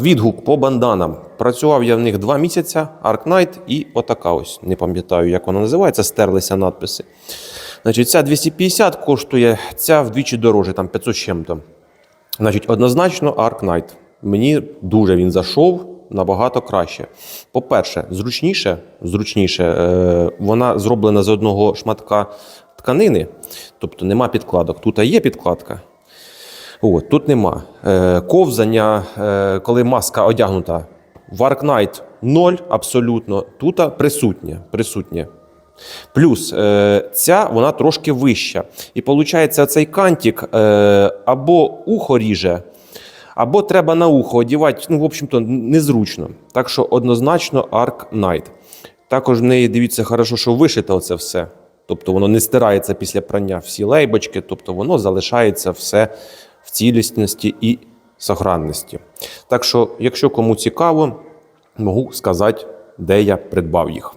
Відгук по банданам. Працював я в них два місяці, Arknight і отака ось. Не пам'ятаю, як вона називається, стерлися надписи. Значить, ця 250 коштує, ця вдвічі дороже, там 500 з чим-то. Значить, однозначно Arknight. Мені дуже він зайшов набагато краще. По-перше, зручніше, зручніше е, вона зроблена з одного шматка тканини, тобто нема підкладок. Тут є підкладка. От, тут нема. Е, ковзання, е, коли маска одягнута. В Arknight 0 абсолютно. Тут присутнє. присутнє. Плюс е, ця вона трошки вища. І виходить, цей кантик е, або ухо ріже, або треба на ухо одягати. Ну, в общем-то, незручно. Так що однозначно Knight. Також в неї дивіться, хорошо, що вишите оце все. Тобто воно не стирається після прання всі лейбочки, тобто воно залишається все в цілісності і сохранності. Так що, якщо кому цікаво, можу сказати, де я придбав їх.